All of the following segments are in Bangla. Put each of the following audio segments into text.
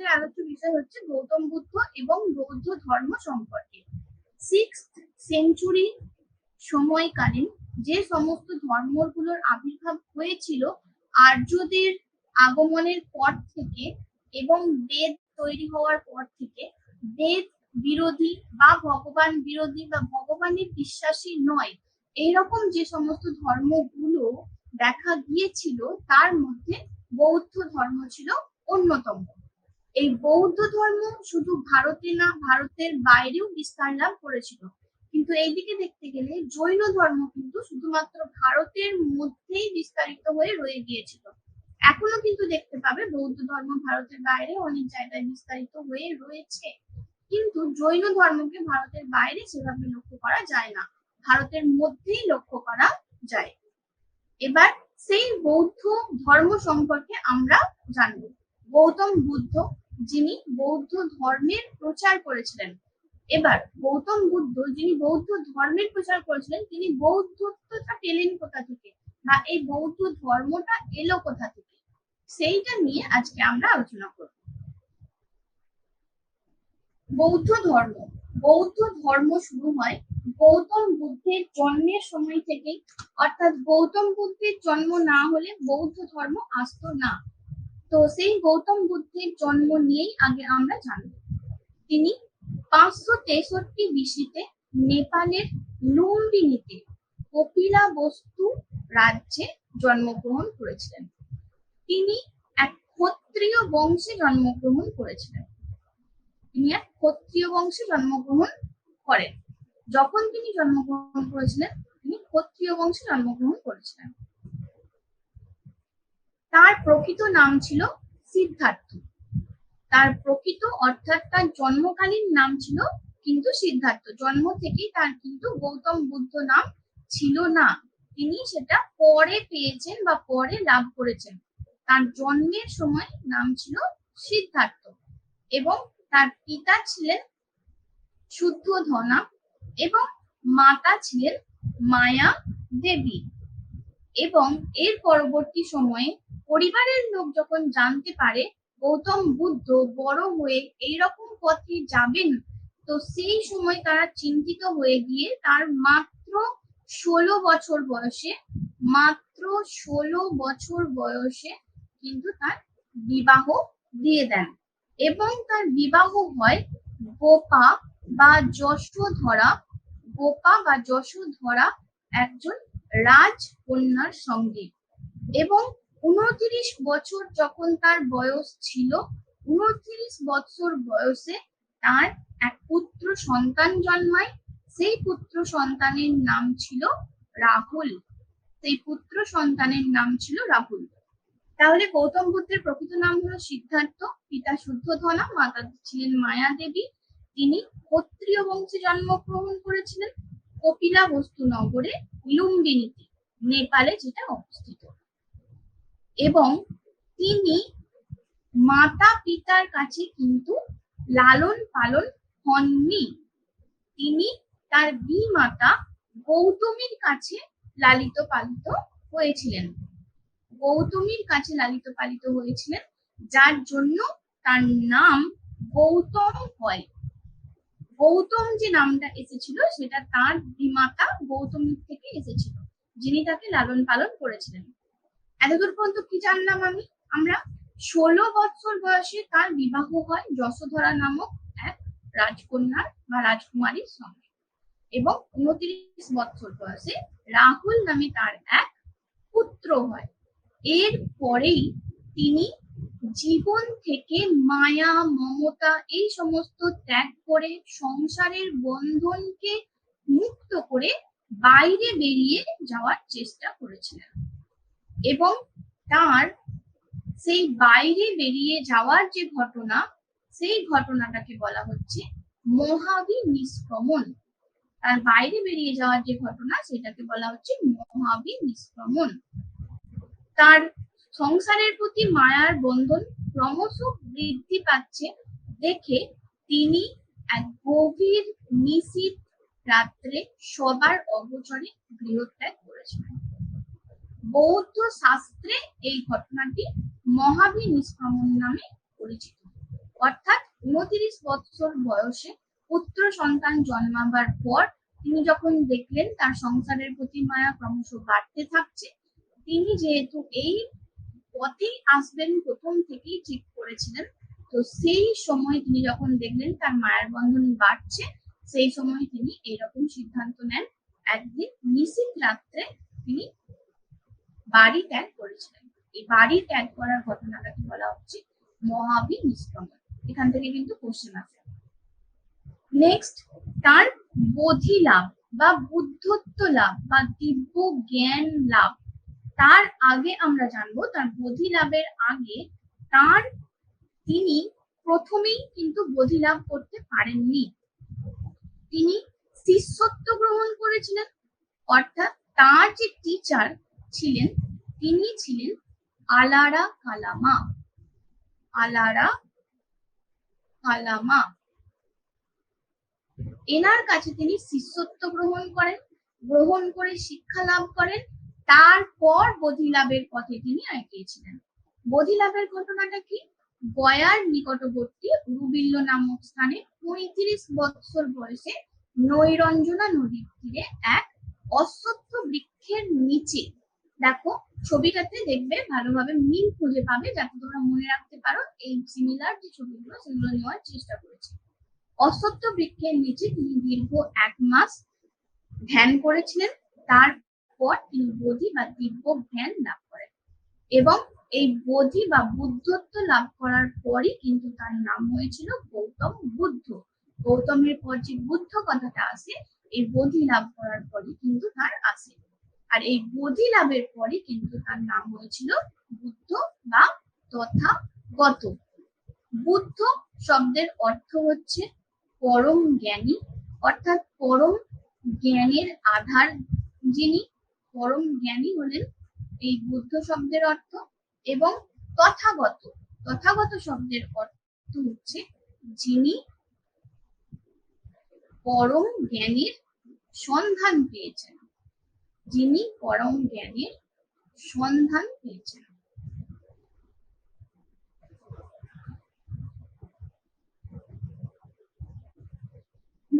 আমাদের আলোচ্য বিষয় হচ্ছে গৌতম বুদ্ধ এবং বৌদ্ধ ধর্ম সম্পর্কে। সিক্স সেঞ্চুরি সময়কালীন যে সমস্ত ধর্মগুলোর আবির্ভাব হয়েছিল, আর্যদের আগমনের পর থেকে এবং বেদ তৈরি হওয়ার পর থেকে, বেদ বিরোধী বা ভগবান বিরোধী বা ভগবানের বিশ্বাসী নয়। এইরকম যে সমস্ত ধর্মগুলো দেখা গিয়েছিল, তার মধ্যে বৌদ্ধ ধর্ম ছিল অন্যতম। এই বৌদ্ধ ধর্ম শুধু ভারতে না, ভারতের বাইরেও বিস্তার লাভ করেছিল। কিন্তু এইদিকে দেখতে গেলে জৈন ধর্ম কিন্তু শুধুমাত্র ভারতের মধ্যেই বিস্তারিত হয়ে রয়ে গিয়েছিল। এখনও কিন্তু দেখতে পাবে বৌদ্ধ ধর্ম ভারতের বাইরে অনেক জায়গায় বিস্তারিত হয়ে রয়েছে। কিন্তু জৈন ধর্মকে ভারতের বাইরে সেভাবে লক্ষ্য করা যায় না। ভারতের মধ্যেই লক্ষ্য করা যায়। এবার সেই বৌদ্ধ ধর্ম সম্পর্কে আমরা জানব। গৌতম বুদ্ধ যিনি বৌদ্ধ ধর্মের প্রচার করেছিলেন। এবার গৌতম বুদ্ধ যিনি বৌদ্ধ ধর্মের প্রচার করেছিলেন, তিনি বৌদ্ধত্বটা পেলেন কোথা থেকে? বা এই বৌদ্ধ ধর্মটা এলো কোথা থেকে? সেইটা নিয়ে আজকে আমরা আলোচনা করব। বৌদ্ধ ধর্ম। বৌদ্ধ ধর্ম শুরু হয় গৌতম বুদ্ধের জন্মের সময় থেকেই। অর্থাৎ গৌতম বুদ্ধের জন্ম না হলে বৌদ্ধ ধর্ম আসতো না। তো সেই গৌতম বুদ্ধের জন্ম নিয়েই আগে আমরা জানব তিনি পাঁচশো তেষট্টি বিসিতে নেপালের লুম্বিনীতে কপিলা বস্তু রাজ্যে জন্মগ্রহণ করেছিলেন। তিনি এক ক্ষত্রিয় বংশে জন্মগ্রহণ করেছিলেন। তিনি এক ক্ষত্রিয় বংশে জন্মগ্রহণ করেন। যখন তিনি জন্মগ্রহণ করেছিলেন, তিনি ক্ষত্রিয় বংশে জন্মগ্রহণ করেছিলেন। তার প্রকৃত নাম ছিল সিদ্ধার্থ। তার প্রকৃত অর্থাৎ তার জন্মকালীন নাম ছিল কিন্তু সিদ্ধার্থ। জন্ম থেকেই তার কিন্তু গৌতম বুদ্ধ নাম ছিল না। তিনি সেটা পরে পেয়েছেন বা পরে লাভ করেছেন। তার জন্মের সময় নাম ছিল সিদ্ধার্থ এবং তার পিতা ছিলেন শুদ্ধ ধনা এবং মাতা ছিলেন মায়া দেবী। এবং এর পরবর্তী সময়ে পরিবারের লোক যখন জানতে পারে গৌতম বুদ্ধ বড় হয়ে এইরকম পথে যাবেন তো সেই সময় তারা চিন্তিত হয়ে গিয়ে তার মাত্র ষোলো বছর বয়সে, মাত্র ষোলো বছর বয়সে কিন্তু তার বিবাহ দিয়ে দেন। এবং তার বিবাহ হয় গোপা বা যশোধরা, গোপা বা যশোধরা একজন রাজকন্যার সঙ্গে। এবং উনত্রিশ বছর যখন তার বয়স ছিল, উনত্রিশ বছর বয়সে তার এক পুত্র সন্তান জন্মায়। সেই পুত্র সন্তানের নাম ছিল রাহুল। সেই পুত্র সন্তানের নাম ছিল রাহুল। তাহলে গৌতম বুদ্ধের প্রকৃত নাম হলো সিদ্ধার্থ। পিতা শুদ্ধধনা, মাতা ছিলেন মায়া দেবী তিনি ক্ষত্রিয় বংশে জন্মগ্রহণ করেছিলেন। কপিলা বস্তু নগরে লুম্বিনীতে নেপালে যেটা অবস্থিত। এবং তিনি মাতা পিতার কাছে কিন্তু লালন পালন হননি। তিনি তার বিমাতা গৌতমীর কাছে লালিত পালিত হয়েছিলেন। গৌতমীর কাছে লালিত পালিত হয়েছিলেন, যার জন্য তার নাম গৌতম হয়। গৌতম যে নামটা এসেছিল, সেটা তার বিমাতা গৌতমীর থেকে এসেছিল, যিনি তাকে লালন পালন করেছিলেন। এতদূর পর্যন্ত কি জানলাম আমি? আমরা ষোলো বছর বয়সে তার বিবাহ হয় যশোধরা নামক এক রাজকন্যার বা রাজকুমারীর সঙ্গে। এবং উনত্রিশ বছর বয়সে রাহুল নামে তার এক পুত্র হয়। এর পরেই তিনি জীবন থেকে মায়া, মমতা এই সমস্ত ত্যাগ করে সংসারের বন্ধনকে মুক্ত করে বাইরে বেরিয়ে যাওয়ার চেষ্টা করেছিলেন। এবং তার সেই বাইরে বেরিয়ে যাওয়ার যে ঘটনা, সেই ঘটনাটাকে বলা হচ্ছে মহাবী নিষ্ক্রমণ তার বাইরে বেরিয়ে যাওয়ার যে ঘটনা, সেটাকে বলা হচ্ছে মহাবি নিষ্ক্রমণ তার সংসারের প্রতি মায়ার বন্ধন ক্রমশ বৃদ্ধি পাচ্ছে দেখে তিনি এক গভীর নিশীত রাত্রে সবার অগোচরে গৃহত্যাগ করেছিলেন বৌদ্ধ শাস্ত্রে এই ঘটনাটি মহাবী নিষ্ক্রমণ নামে পরিচিত। অর্থাৎ উনত্রিশ বছর বয়সে পুত্র সন্তান জন্মাবার পর তিনি যখন দেখলেন তার সংসারের প্রতি মায়া ক্রমশ বাড়তে থাকছে, তিনি যেহেতু এই পথেই আসবেন, প্রথম থেকেই ঠিক করেছিলেন। তো সেই সময় তিনি যখন দেখলেন তার মায়ের বন্ধন বাড়ছে, সেই সময় তিনি এরকম সিদ্ধান্ত নেন। একদিন নিশীত রাত্রে তিনি বাড়ি ত্যাগ করেছিলেন। এই বাড়ি ত্যাগ করার ঘটনাটাকে বলা হচ্ছে? মহাবী নিষ্ক্রমণ এখান থেকে কিন্তু কোশ্চেন আসে। নেক্সট তার বোধি লাভ বা বুদ্ধত্ব লাভ বা দিব্য জ্ঞান লাভ তার আগে আমরা জানব, তার বোধি লাভের আগে তার তিনি প্রথমেই কিন্তু বোধি লাভ করতে পারেননি। তিনি শিষ্যত্ব গ্রহণ করেছিলেন, অর্থাৎ তার যে টিচার ছিলেন, তিনি ছিলেন আলারা কালামা। আলারা কালামা। এনার কাছে তিনি শিষ্যত্ব গ্রহণ করেন, গ্রহণ করে শিক্ষা লাভ করেন তারপর বোধি লাভের পথে তিনি এগিয়েছিলেন বোধি লাভের ঘটনাটা কি? গয়ার নিকটবর্তী রুবিল্ল নামক স্থানে পঁয়ত্রিশ বৎসর বয়সে নৈরঞ্জনা নদীর তীরে এক অশ্বত্থ বৃক্ষের নিচে, দেখো, ছবিটাতে দেখবে ভালোভাবে মিল খুঁজে পাবে যাতে তোমরা মনে রাখতে পারো এই সিমিলার যে ছবিগুলো সেগুলো নেওয়ার চেষ্টা করেছি। অশ্বত্থ বৃক্ষের নিচে তিনি দীর্ঘ এক মাস ধ্যান করেছিলেন। তারপর তিনি বোধি বা দিব্য জ্ঞান লাভ করেন। এবং এই বোধি বা বুদ্ধত্ব লাভ করার পরই কিন্তু তার নাম হয়েছিল গৌতম বুদ্ধ। গৌতমের পর যে বুদ্ধ কথাটা আসে, এই বোধি লাভ করার পরই কিন্তু তার আসে। আর এই বোধি লাভের পরই কিন্তু তার নাম হয়েছিল বুদ্ধ বা তথাগত। বুদ্ধ শব্দের অর্থ হচ্ছে পরম জ্ঞানী, অর্থাৎ পরম জ্ঞানের আধার যিনি পরম জ্ঞানী হলেন এই বুদ্ধ শব্দের অর্থ এবং তথাগত তথাগত শব্দের অর্থ হচ্ছে যিনি পরম জ্ঞানীর সন্ধান পেয়েছেন। যিনি পরম জ্ঞানের সন্ধান পেয়েছেন।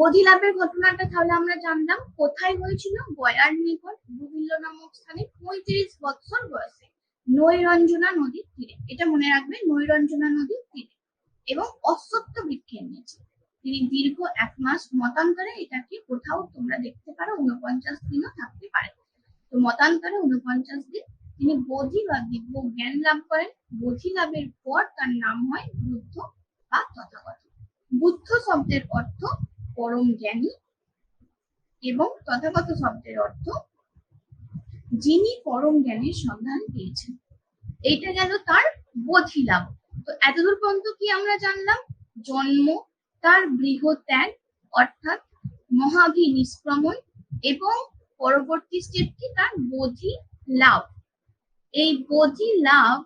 বোধি লাভের ঘটনাটা তাহলে আমরা জানলাম। কোথায় হয়েছিল? গয়ার নিকট রুবিল্ল নামক স্থানে পঁয়ত্রিশ বৎসর বয়সে নৈরঞ্জনা নদীর তীরে। এটা মনে রাখবে, নৈরঞ্জনা নদীর তীরে। এবং অশ্বত্থ বৃক্ষের নিচে। তিনি দীর্ঘ এক মাস মতান্তরে এটাকে কোথাও তোমরা দেখতে পারো উনপঞ্চাশ দিনও থাকতে পারে। তো মতান্তরে উনপঞ্চাশ দিন তিনি বোধি বা দিব্য জ্ঞান লাভ করেন। বোধি লাভের পর তার নাম হয় বুদ্ধ বা তথাগত বুদ্ধ শব্দের অর্থ পরম জ্ঞানী এবং তথাগত শব্দের অর্থ যিনি পরম জ্ঞানের সন্ধান পেয়েছেন। এইটা গেল তার বোধি লাভ। তো এতদূর পর্যন্ত কি আমরা জানলাম? জন্ম, তার গৃহত্যাগ, অর্থাৎ মহাভি নিষ্ক্রমণ এবং পরবর্তী স্টেপ কি? তার বোধি লাভ। এই বোধি লাভ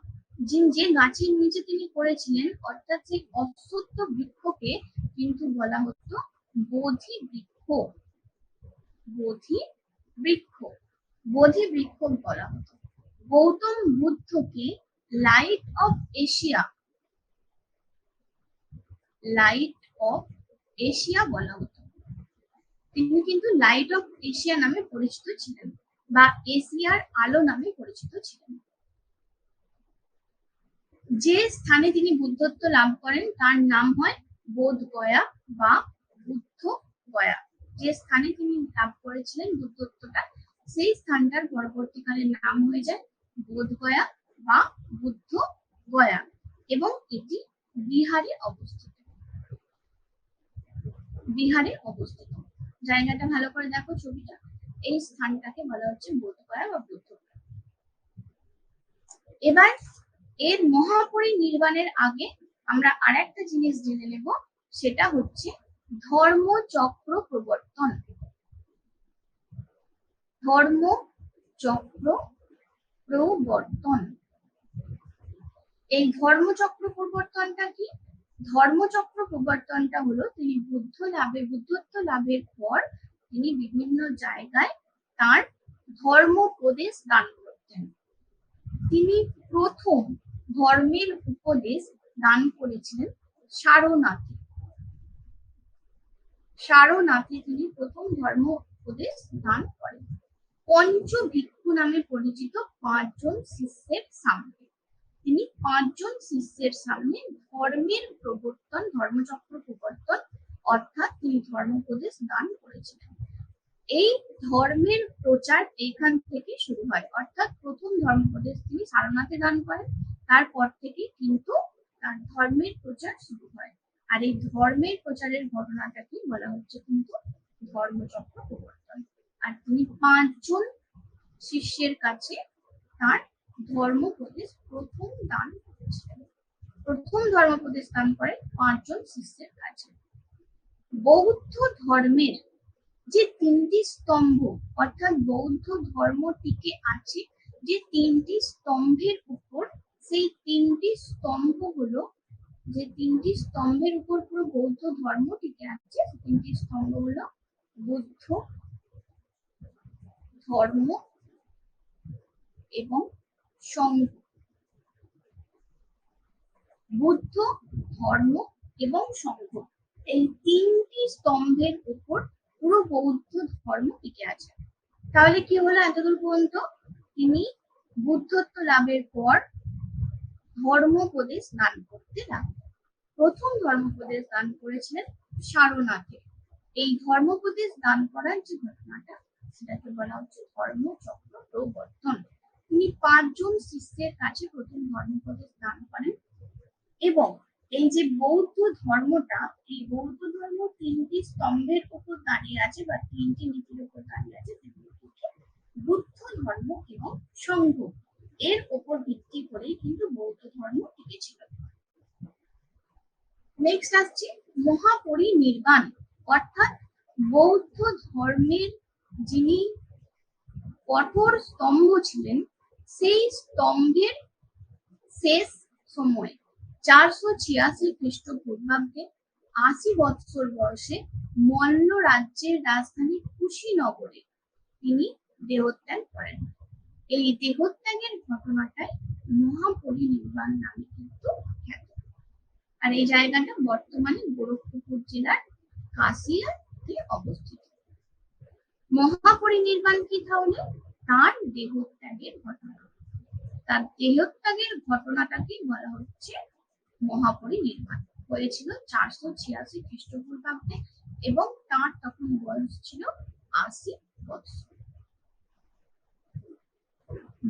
যিনি যে গাছের নিচে তিনি করেছিলেন অর্থাৎ সেই অশ্বত্থ বৃক্ষকে কিন্তু বলা হতো বোধি বৃক্ষ বোধি বৃক্ষ বোধি বৃক্ষ বলা হতো। গৌতম বুদ্ধকে light of Asia light of Asia বলা হতো। তিনি কিন্তু লাইট অফ এশিয়া নামে পরিচিত ছিলেন বা এশিয়ার আলো নামে পরিচিত ছিলেন। যে স্থানে তিনি বুদ্ধত্ব লাভ করেন, তার নাম হয় বোধগয়া বা বুদ্ধ গয়া। যে স্থানে তিনি লাভ করেছিলেন বুদ্ধত্বটা, সেই স্থানটার পরবর্তীকালে নাম হয়ে যায় বোধ গয়া বা বুদ্ধ গয়া এবং এটি বিহারে অবস্থিত। বিহারে অবস্থিত। জায়গাটা ভালো করে দেখো ছবিটা। এই স্থানটাকে বলা হচ্ছে বোধগয়া বা বুদ্ধগয়া। এবার এর মহাপরিনির্বাণের আগে আমরা আর একটা জিনিস জেনে নেব, সেটা হচ্ছে ধর্মচক্র প্রবর্তন। ধর্ম চক্র প্রবর্তন। এই ধর্মচক্র প্রবর্তনটা কি? ধর্মচক্র প্রবর্তনটা হলো তিনি বুদ্ধ লাভে, বুদ্ধত্ব লাভের পর তিনি বিভিন্ন জায়গায় তার ধর্ম উপদেশ দান করতেন। তিনি প্রথম ধর্মের উপদেশ দান করেছিলেন সারনাথে। সারনাথে তিনি প্রথম ধর্ম উপদেশ দান করেন। পঞ্চ ভিক্ষু নামে পরিচিত পাঁচজন শিষ্যের সামনে। তিনি পাঁচজন শিষ্যের সামনে ধর্মের প্রবর্তন, ধর্মচক্র প্রবর্তন, অর্থাৎ তিনি ধর্মোপদেশ দান করেছিলেন। এই ধর্মের প্রচার এইখান থেকে শুরু হয়। অর্থাৎ প্রথম ধর্মোপদেশ তিনি সারনাথে দান করেন, তারপর থেকে কিন্তু তার ধর্মের প্রচার শুরু হয়। আর এই ধর্মের প্রচারের ঘটনাটাকে বলা হচ্ছে কিন্তু ধর্মচক্র প্রবর্তন। আর তিনি পাঁচজন শিষ্যের কাছে তার ধর্মোপদেশ প্রথম দান করেছিলেন। প্রথম ধর্মোপদেশ দান করেন পাঁচজন শিষ্যের কাছে। বৌদ্ধ ধর্মের যে তিনটি স্তম্ভ, অর্থাৎ বৌদ্ধ ধর্ম টিকে আছে যে তিনটি স্তম্ভের উপর, সেই তিনটি স্তম্ভ হলো যে তিনটি স্তম্ভের উপর পুরো বৌদ্ধ ধর্ম টিকে আছে তিনটি স্তম্ভ হলো বুদ্ধ, ধর্ম এবং সংঘ বুদ্ধ, ধর্ম এবং সংঘ এই তিনটি স্তম্ভের উপর পুরো বৌদ্ধ ধর্ম টিকে আছে। তাহলে কি হলো এতদূর পর্যন্ত? তিনি বুদ্ধত্ব লাভের পর ধর্মোপদেশ দান করতে লাগলেন। প্রথম ধর্মোপদেশ দান করেছিলেন সারনাথে। এই ধর্মোপদেশ দান করার যে ঘটনাটা, সেটাকে বলা হচ্ছে ধর্মচক্র প্রবর্তন। তিনি পাঁচজন শিষ্যের কাছে প্রথম ধর্মোপদেশ দান করেন এবং এই যে বৌদ্ধ ধর্মটা, এই বৌদ্ধ ধর্ম তিনটি স্তম্ভের উপর দাঁড়িয়ে আছে বা তিনটি নীতির উপর দাঁড়িয়ে আছে বুদ্ধ ধর্ম এবং সংঘ। এর উপর ভিত্তি করেই কিন্তু বৌদ্ধ ধর্ম টিকেছিল নেক্সট আসছে মহাপরিনির্বাণ, অর্থাৎ বৌদ্ধ ধর্মের যিনি কঠোর স্তম্ভ ছিলেন, সেই স্তম্ভের শেষ সময়, চারশো ছিয়াশি খ্রিস্টপূর্বাব্দে আশি বৎসর বয়সে মল্ল রাজ্যের রাজধানী কুশীনগরে তিনি দেহত্যাগ করেন। এই দেহত্যাগের ঘটনাটাই মহাপরিনির্বাণ নামে কিন্তু খ্যাত। আর এই জায়গাটা বর্তমানে গোরখপুর জেলার কাশিয়াতে অবস্থিত। মহাপরিনির্বাণ কি তাহলে? তার দেহত্যাগের ঘটনা। তার দেহত্যাগের ঘটনাটাকে বলা হচ্ছে মহাপরিনির্বাণ। হয়েছিল চারশো ছিয়াশি খ্রিস্টপূর্বাব্দে এবং তার তখন বয়স ছিল আশি বৎসর।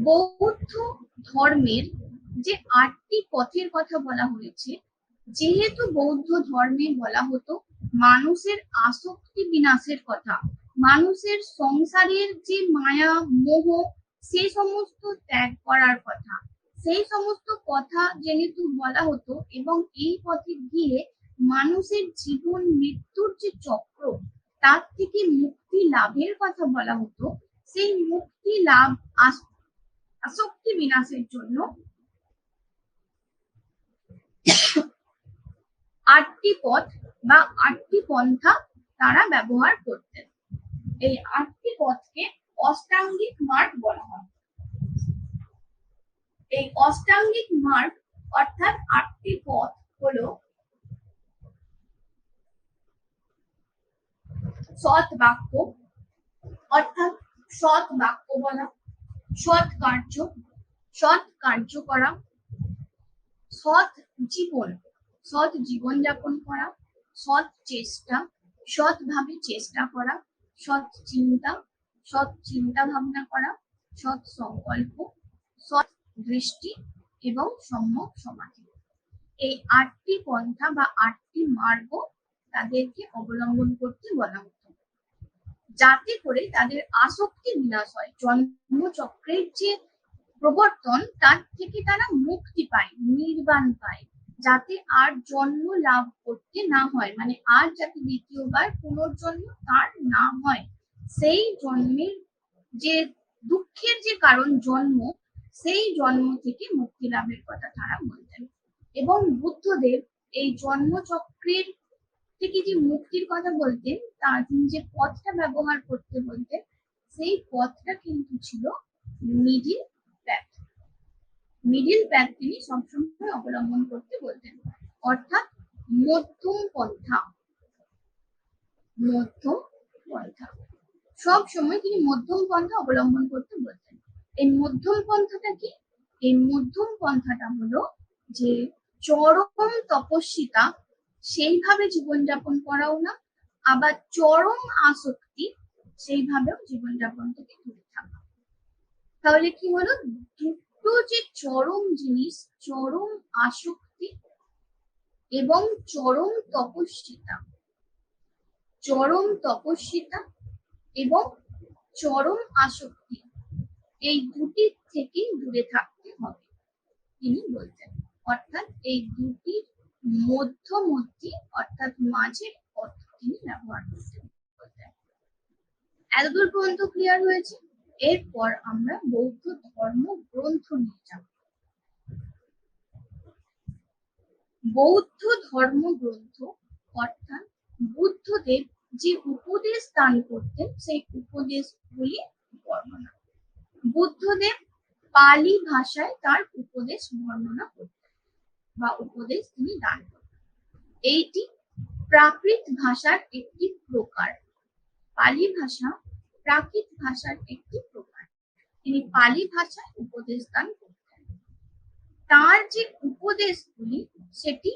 বৌদ্ধ ধর্মের যে আটটি পথের কথা বলা হয়েছে যেহেতু বৌদ্ধ ধর্মে বলা হতো, মানুষের আসক্তি বিনাশের কথা। মানুষের সংসারের যে মায়া, মোহ, সে সমস্ত ত্যাগ করার কথা। সেই সমস্ত কথা যেহেতু বলা হতো এবং এই পথে গিয়ে মানুষের জীবন, মৃত্যুর যে চক্র, তার থেকে মুক্তি লাভের কথা বলা হতো, সেই মুক্তি লাভ আসক্তি বিনাশের জন্য আটটি পথ বা আটটি পন্থা তারা ব্যবহার করতেন। এই আটটি পথকে অষ্টাঙ্গিক মার্গ বলা হয়। এই অষ্টাঙ্গিক মার্গ অর্থাৎ আটটি পথ হলো সৎ বাক্য, অর্থাৎ সৎ বাক্য বলা, সৎ কার্য সৎ কার্য করা, সৎ জীবন। সৎ জীবনযাপন করা, সৎ চেষ্টা, সৎভাবে চেষ্টা করা, সৎ চিন্তা সৎ চিন্তা ভাবনা করা, সৎ সংকল্প, সৎ দৃষ্টি এবং সম্যক সমাধি। এই আটটি পন্থা বা আটটি মার্গ তাদেরকে অবলম্বন করতে বলা হতো। যাতে করে তাদের আসক্তি বিনাশ হয়, জন্মচক্রের যে প্রবর্তন, তার থেকে তারা মুক্তি পায়, নির্বাণ পায়। যাতে আর জন্ম লাভ করতে না হয়। মানে আর যাতে দ্বিতীয়বার পুনর্জন্ম তার না হয়। সেই জন্মের যে দুঃখের যে কারণ জন্ম, সেই জন্ম থেকে মুক্তি লাভের কথা তারা বলতেন। এবং বুদ্ধদেব এই জন্মচক্রের থেকে যে মুক্তির কথা বলতেন, তার তিনি যে পথটা ব্যবহার করতে বলতেন, সেই পথটা কিন্তু ছিল মিডিল মিডিল প্যাথ তিনি সবসময় অবলম্বন করতে বলতেন। অর্থাৎ মধ্যম পন্থা। মধ্যম পন্থা। সব সময় তিনি মধ্যম পন্থা অবলম্বন করতে বলতেন। এই মধ্যম পন্থাটা কি? এই মধ্যম পন্থাটা হলো যে চরম তপস্বিতা, সেইভাবে জীবনযাপন করাও না, আবার চরম আসক্তি, সেইভাবেও জীবনযাপন থেকে দূরে থাকা। তাহলে কি হলো? দুটো যে চরম জিনিস, চরম আসক্তি এবং চরম তপস্বিতা। চরম তপস্বিতা এবং চরম আসক্তি এই দুটির থেকে দূরে থাকতে হবে, তিনি বলতেন। অর্থাৎ এই দুটির মধ্যমধ্যে, অর্থাৎ মাঝে অর্থ তিনি ব্যবহার করতেন। এতদূর পর্যন্ত ক্লিয়ার হয়েছে? এরপর আমরা বৌদ্ধ ধর্ম গ্রন্থ নিয়ে যাব। বৌদ্ধ ধর্মগ্রন্থ অর্থাৎ বুদ্ধদেব যে উপদেশ দান করতেন, সেই উপদেশগুলি বর্ণনা। বুদ্ধদেব পালি ভাষায় তার উপদেশ বর্ণনা করতেন বা উপদেশ তিনি দান করতেন। এইটি প্রাকৃত ভাষার একটি প্রকার। পালি ভাষা প্রাকৃত ভাষার একটি প্রকার। তিনি পালি ভাষায় উপদেশ দান করতেন। তার যে উপদেশগুলি, সেটি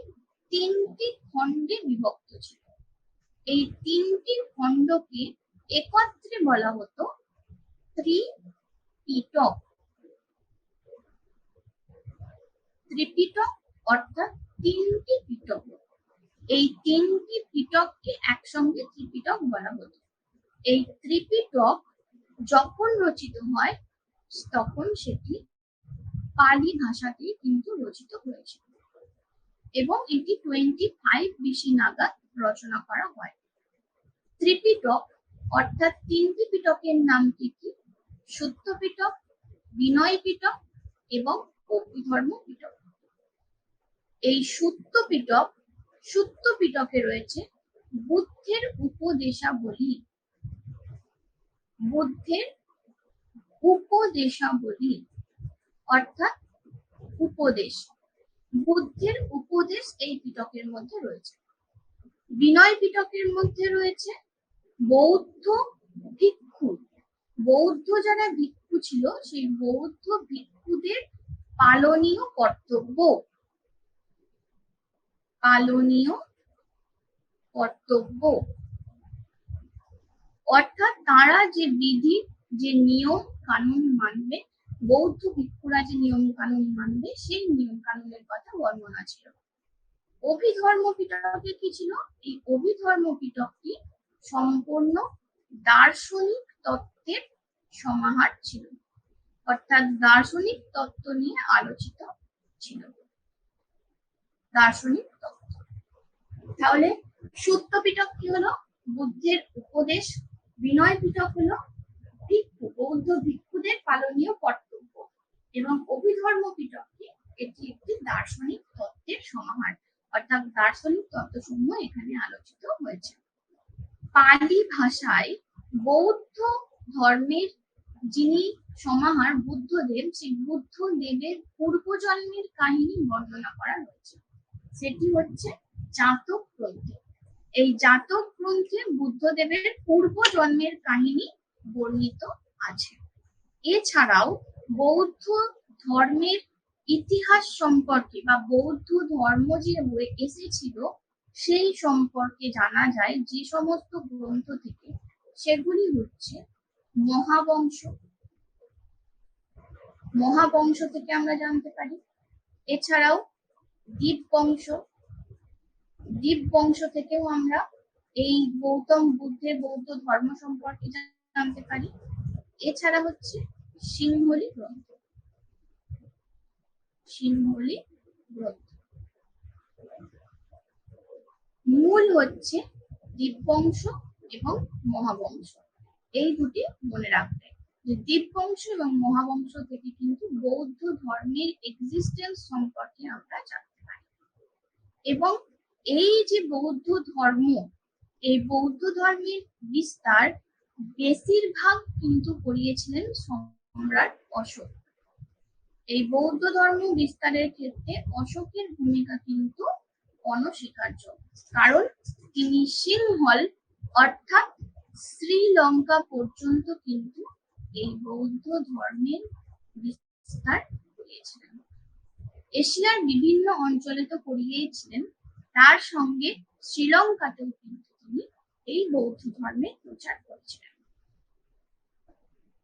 তিনটি খণ্ডে বিভক্ত ছিল। এই তিনটি খণ্ডকে একত্রে বলা হতো ত্রিপিটক। ত্রিপিটক অর্থাৎ তিনটি পিটক। এই তিনটি পিটককে একসঙ্গে ত্রিপিটক বলা হতো। এই ত্রিপিটক যখন রচিত হয়, তখন সেটি পালি ভাষাতেই কিন্তু রচিত হয়েছিল এবং এটি টোয়েন্টি ফাইভ বিসি নাগাদ রচনা করা হয়। ত্রিপিটক অর্থাৎ তিনটি পিটকের নাম কি কি? শুদ্ধ পিটক, বিনয় পিটক এবং অভিধর্ম পিটক। এই শুদ্ধ পিটক শুদ্ধ পিটকে রয়েছে বুদ্ধের উপদেশাবলী। বুদ্ধের উপদেশাবলী, অর্থাৎ উপদেশ। বুদ্ধের উপদেশ এই পিটকের মধ্যে রয়েছে। বিনয় পিটকের মধ্যে রয়েছে বৌদ্ধ ভিক্ষু। বৌদ্ধ যারা ভিক্ষু ছিল, সেই বৌদ্ধ ভিক্ষুদের পালনীয় কর্তব্য। পালনীয় কর্তব্য। অর্থাৎ তারা যে বিধি, যে নিয়ম কানুন মানবে, বৌদ্ধ ভিক্ষুরা যে নিয়ম কানুন মানবে, সেই নিয়ম কানুনের কথা বর্ণনা ছিল। অভিধর্ম পিটকে কি ছিল? এই অভিধর্ম পিটকটি সম্পূর্ণ দার্শনিক তত্ত্বের সমাহার ছিল। অর্থাৎ দার্শনিক তত্ত্ব নিয়ে আলোচিত ছিল। দার্শনিক তত্ত্ব। তাহলে সত্য পিটক কি হলো? বুদ্ধের উপদেশ বিনয় পিটক হলো ভিক্ষু, বৌদ্ধ ভিক্ষুদের পালনীয় কর্তব্য এবং অভিধর্ম পিটকটি এটি একটি দার্শনিক তত্ত্বের সমাহার। অর্থাৎ দার্শনিক তত্ত্বসমূহ এখানে আলোচিত হয়েছে। পালি ভাষায় বৌদ্ধ ধর্মের যিনি সমাহার, বুদ্ধদেব, সেই বুদ্ধদেবের পূর্বজন্মের কাহিনী বর্ণনা করা হয়েছে। সেটি হচ্ছে জাতক গ্রন্থে এই জাতক গ্রন্থে বুদ্ধদেবের পূর্ব জন্মের কাহিনী বর্ণিত আছে। এছাড়াও বৌদ্ধ ধর্মের ইতিহাস সম্পর্কে বা বৌদ্ধ ধর্ম যে হয়ে এসেছিল, সেই সম্পর্কে জানা যায় যে সমস্ত গ্রন্থ থেকে সেগুলি হচ্ছে মহাবংশ। মহাবংশ থেকে আমরা জানতে পারি। এছাড়াও দ্বীপ বংশ দ্বীপ বংশ থেকেও আমরা এই গৌতম বুদ্ধের বৌদ্ধ ধর্ম সম্পর্কে জানতে পারি। এছাড়া হচ্ছে সিংহলি গ্রন্থ। সিংহলি গ্রন্থ। মূল হচ্ছে দীপবংশ এবং মহাবংশ। এই দুটি মনে রাখবে। যে দীপবংশ এবং মহাবংশ থেকে কিন্তু বৌদ্ধ ধর্মের এক্সিস্টেন্স সম্পর্কে আমরা জানতে পারি। এবং এই যে বৌদ্ধ ধর্ম, এই বৌদ্ধ ধর্মের বিস্তার বেশিরভাগ কিন্তু করিয়েছিলেন সম্রাট অশোক। এই বৌদ্ধ ধর্ম বিস্তারের ক্ষেত্রে অশোকের ভূমিকা কিন্তু অনস্বীকার্য। কারণ তিনি সিংহল, অর্থাৎ শ্রীলঙ্কা পর্যন্ত কিন্তু এই বৌদ্ধ ধর্মের বিস্তার করিয়েছিলেন। এশিয়ার বিভিন্ন অঞ্চলে তো করিয়েছিলেন তার সঙ্গে শ্রীলঙ্কাতেও কিন্তু তিনি এই বৌদ্ধ ধর্মের প্রচার করেছিলেন।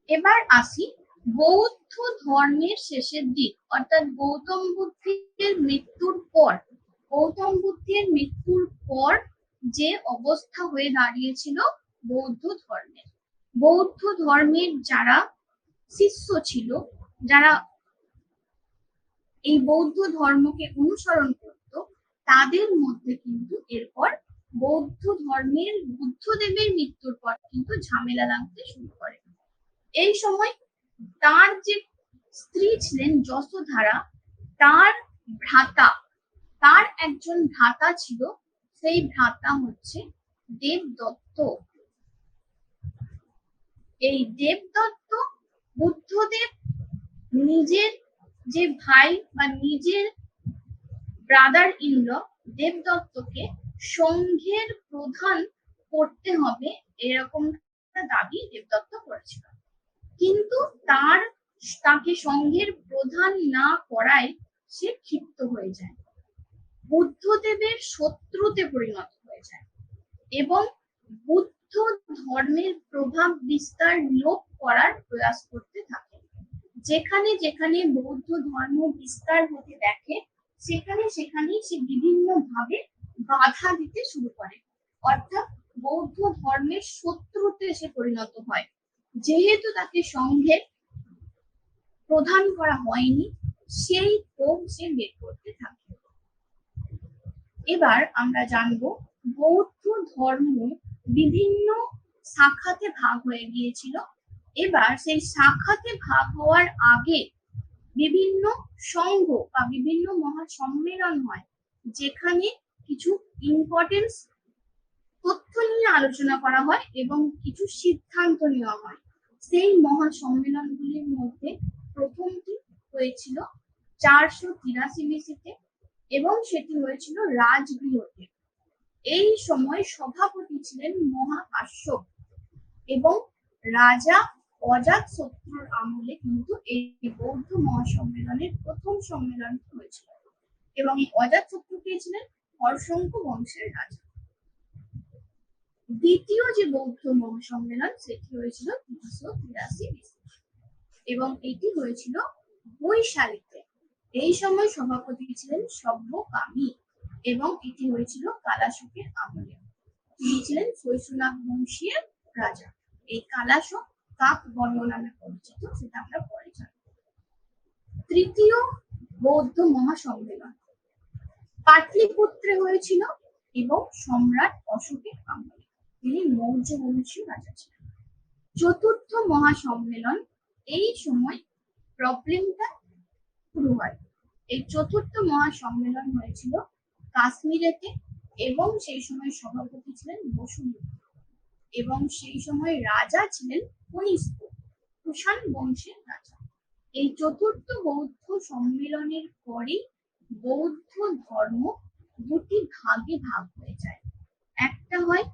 এবার আসি বৌদ্ধ ধর্মের শেষের দিক, অর্থাৎ গৌতম বুদ্ধের মৃত্যুর পর। গৌতম বুদ্ধের মৃত্যুর পর যে অবস্থা হয়ে দাঁড়িয়েছিল বৌদ্ধ ধর্মের বৌদ্ধ ধর্মের যারা শিষ্য ছিল, যারা এই বৌদ্ধ ধর্মকে অনুসরণ করত তাদের মধ্যে কিন্তু এরপর বৌদ্ধ ধর্মের বুদ্ধদেবের মৃত্যুর পর কিন্তু ঝামেলা লাগতে শুরু করে। এই সময় তার যে স্ত্রী ছিলেন যশোধারা, তার ভ্রাতা, তার একজন ভ্রাতা ছিল, সেই ভ্রাতা হচ্ছে দেবদত্ত। এই দেবদত্ত বুদ্ধদেব নিজের যে ভাই বা নিজের ব্রাদার ইন দেবদত্তকে সংঘের প্রধান করতে হবে এরকম দাবি দেবদত্ত করেছিল। কিন্তু তার তাকে সংঘের প্রধান না করায় সে ক্ষিপ্ত হয়ে যায়। বুদ্ধদেবের শত্রুতে পরিণত হয়ে যায় এবং বুদ্ধ ধর্মের প্রভাব বিস্তার লোপ করার প্রয়াস করতে থাকে। যেখানে যেখানে বৌদ্ধ ধর্ম বিস্তার হতে দেখে সেখানে সেখানেই সে বিভিন্ন ভাবে বাধা দিতে শুরু করে। অর্থাৎ বৌদ্ধ ধর্মের শত্রুতে সে পরিণত হয়। যেহেতু তাকে সংঘের প্রধান করা হয়নি, সেই ক্ষোভ সে বের করতে থাকে। এবার আমরা জানব বৌদ্ধ ধর্ম বিভিন্ন শাখাতে ভাগ হয়ে গিয়েছিল। এবার সেই শাখাতে ভাগ হওয়ার আগে বিভিন্ন সংঘ বা বিভিন্ন মহা সম্মেলন হয়, যেখানে কিছু ইম্পর্টেন্স তথ্য নিয়ে আলোচনা করা হয় এবং কিছু সিদ্ধান্ত নেওয়া হয়। সেই মহা সম্মেলনগুলির মধ্যে প্রথমটি হয়েছিল চারশো তিরাশি বিসিতে এবং সেটি হয়েছিল রাজগৃহতে এই সময় সভাপতি ছিলেন মহাকাশ্যপ এবং রাজা অজাত শত্রুর আমলে কিন্তু এই বৌদ্ধ মহাসম্মেলনের প্রথম সম্মেলন হয়েছিল এবং এই অজাত শত্রু কে ছিলেন? হর্ষঙ্ক বংশের রাজা। দ্বিতীয় যে বৌদ্ধ মহাসম্মেলন, সেটি হয়েছিল তিনশো তিরাশি এবং এটি হয়েছিল বৈশালীতে। এই সময় সভাপতি ছিলেন সভ্যকামী এবং এটি হয়েছিল কালাশোকের আমলে। তিনি ছিলেন শৈশনাথ বংশীয় রাজা। এই কালাশোক কাক বর্ণ নামে পরিচিত, সেটা আমরা পরে জানব। তৃতীয় বৌদ্ধ মহাসম্মেলন পাটলিপুত্রে হয়েছিল এবং সম্রাট অশোকের আমলে তিনি মৌর্য বংশীয় রাজা ছিলেন। চতুর্থ মহাসম্মেলন এই সময় প্রবলেমটা শুরু হয়। এই চতুর্থ মহাসম্মেলন হয়েছিল কাশ্মীরেতে এবং সেই সময় সভাপতি ছিলেন বসুমতী। এবং সেই সময় রাজা ছিলেন কনিষ্ঠ কুষাণ বংশের রাজা। এই চতুর্থ বৌদ্ধ সম্মেলনের পরেই বৌদ্ধ ধর্ম দুটি ভাগে ভাগ হয়ে যায়। একটা হয়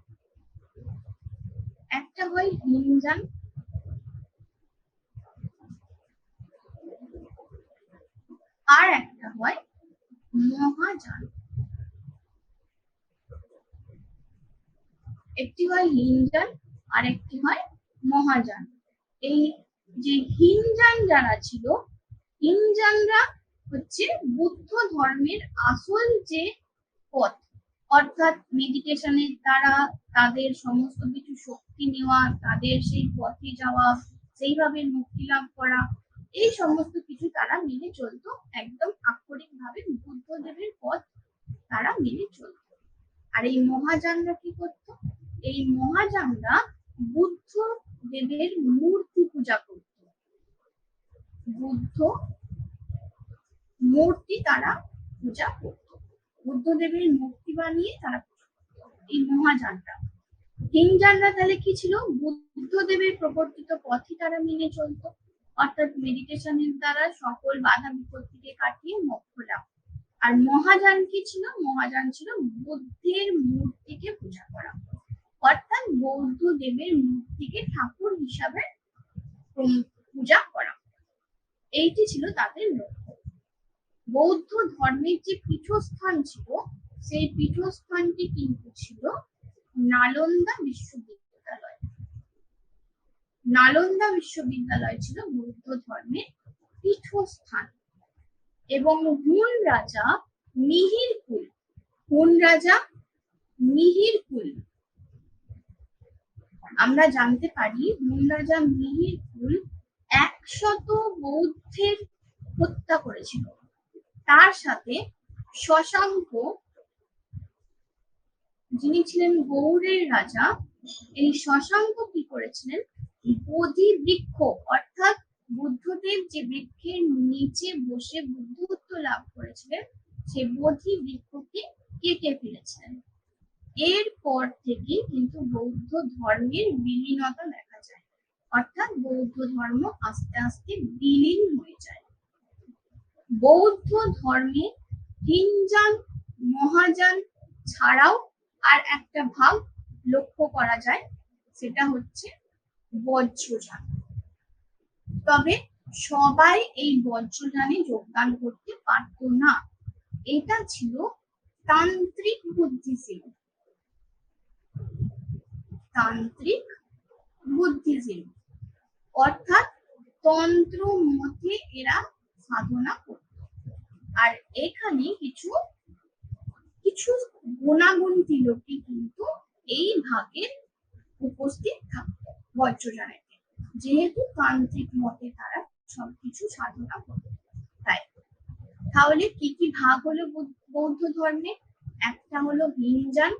একটা হয় হিনজান আর একটা হয় মহাযান। একটি হয় হিনজান আর একটি হয় মহাযান। এই যে হিনজান যারা ছিল, হিনজানরা হচ্ছে বুদ্ধ ধর্মের আসল যে পথ, অর্থাৎ মেডিটেশনের দ্বারা তাদের সমস্ত কিছু শক্তি নেওয়া, তাদের সেই পথে যাওয়া, সেইভাবে মুক্তি লাভ করা, এই সমস্ত কিছু তারা মেনে চলতো, একদম আক্ষরিক ভাবে বুদ্ধদেবের পথ তারা মেনে চলতো। আর এই মহাযানরা কি করতো? এই মহাযানরা বুদ্ধ দেবের মূর্তি পূজা করত। বুদ্ধ মূর্তি তারা পূজা করত। বুদ্ধদেবের মূর্তি বানিয়ে তারা এই মহাযানরা। হিনযানরা তাহলে কি ছিল? বুদ্ধদেবের প্রবর্তিত পথই তারা মেনে চলতো। অর্থাৎ মেডিটেশনের দ্বারা সকল বাধা বিপত্তিকে কাটিয়ে মোক্ষ লাভ। আর মহাযান কি ছিল? মহাযান ছিল বুদ্ধের মূর্তিকে পূজা করা। অর্থাৎ বৌদ্ধ দেবের মূর্তিকে ঠাকুর হিসাবে পূজা করা। এইটি ছিল তাদের লক্ষ্য। বৌদ্ধ ধর্মের যে পীঠস্থান ছিল, সেই পীঠস্থানটি কিন্তু ছিল নালন্দা বিশ্ববিদ্যালয়। নালন্দা বিশ্ববিদ্যালয় ছিল বৌদ্ধ ধর্মের পীঠস্থান এবং হুন রাজা মিহিরকুল, হুন রাজা মিহিরকুল আমরা জানতে পারি হুন রাজা মিহিরকুল একশত বৌদ্ধের হত্যা করেছিল। তার সাথে শশাঙ্ক, যিনি ছিলেন গৌড়ের রাজা, এই শশাঙ্ক কি করেছিলেন? বোধি বৃক্ষ, অর্থাৎ বুদ্ধদেব যে বৃক্ষের নিচে বসে বুদ্ধত্ব লাভ করেছিলেন, সে বোধি বৃক্ষকে কেটে ফেলেছিলেন। এরপর থেকে কিন্তু বৌদ্ধ ধর্মের বিলীনতা দেখা যায়। অর্থাৎ বৌদ্ধ ধর্ম আস্তে আস্তে বিলীন হয়ে যায়। বৌদ্ধ ধর্মে হিনজান মহাযান ছাড়াও আর একটা ভাগ লক্ষ্য করা যায়, সেটা হচ্ছে বজ্রযান। তবে সবাই এই বজ্রযানে যোগদান করতে পারত না। এটা ছিল তান্ত্রিক বুদ্ধিজীবী। তান্ত্রিক বুদ্ধিজীবী। অর্থাৎ তন্ত্র মধ্যে এরা সাধনা করত। আর এখানে কিছু কিছু গুণাগুন্তি লোকে কিন্তু এই ভাগে উপস্থিত থাকত বজ্রযানেতে। যেহেতু তান্ত্রিক মতে তারা সবকিছু সাধনা করত, তাই। তাহলে কি কি ভাগ হলো বৌদ্ধ ধর্মে? একটা হলো হিনজান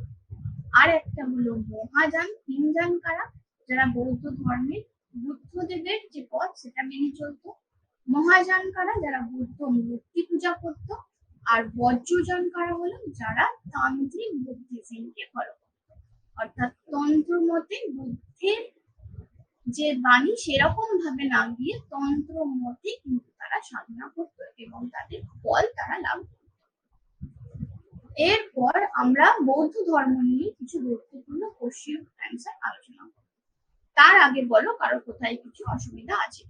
আর একটা হলো মহাযান হিনজান কারা, যারা বৌদ্ধ ধর্মের বুদ্ধদেবের যে পথ, সেটা মেনে চলতো। মহাযান কারা, যারা বুদ্ধ মূর্তি পূজা করত। আর বজ্রযান কারা হলো, যারা তান্ত্রিক বুদ্ধিজমকে ফলো অর্থাৎ তন্ত্র মতে বুদ্ধের যে বাণী, সেরকম ভাবে না গিয়ে তন্ত্র মতে কিন্তু তারা সাধনা করত এবং তাদের ফল তারা লাভ করত। এরপর আমরা বৌদ্ধ ধর্ম নিয়ে কিছু গুরুত্বপূর্ণ কোশ্চেন আলোচনা করব তার আগে বলো কারও কোথায় কিছু অসুবিধা আছে?